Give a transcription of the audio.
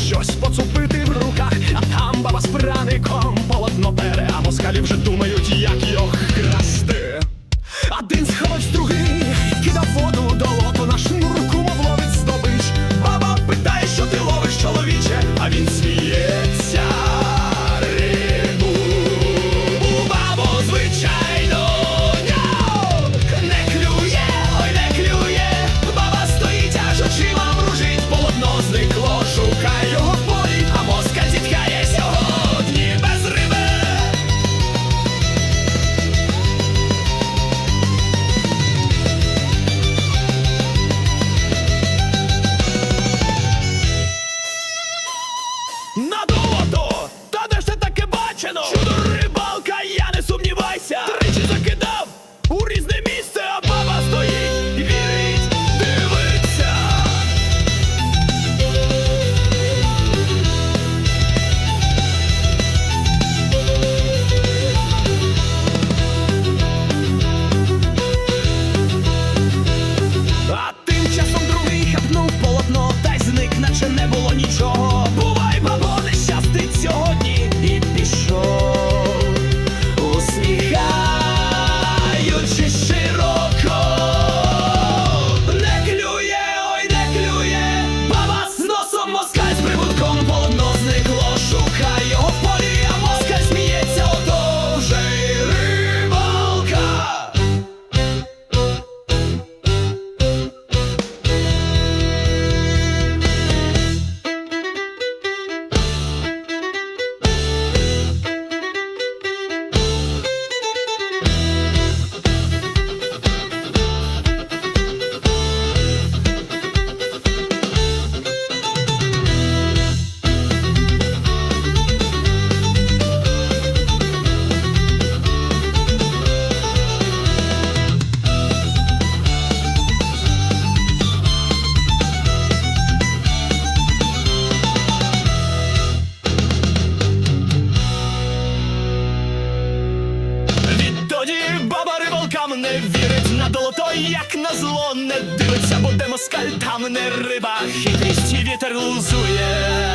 щось поцупити в руках, а там баба з праником полотно пере, а москалі вже думають, як її з не вірить на долото, як на зло не дивиться, бо де москаль там не риба, хитрість і вітер лузує.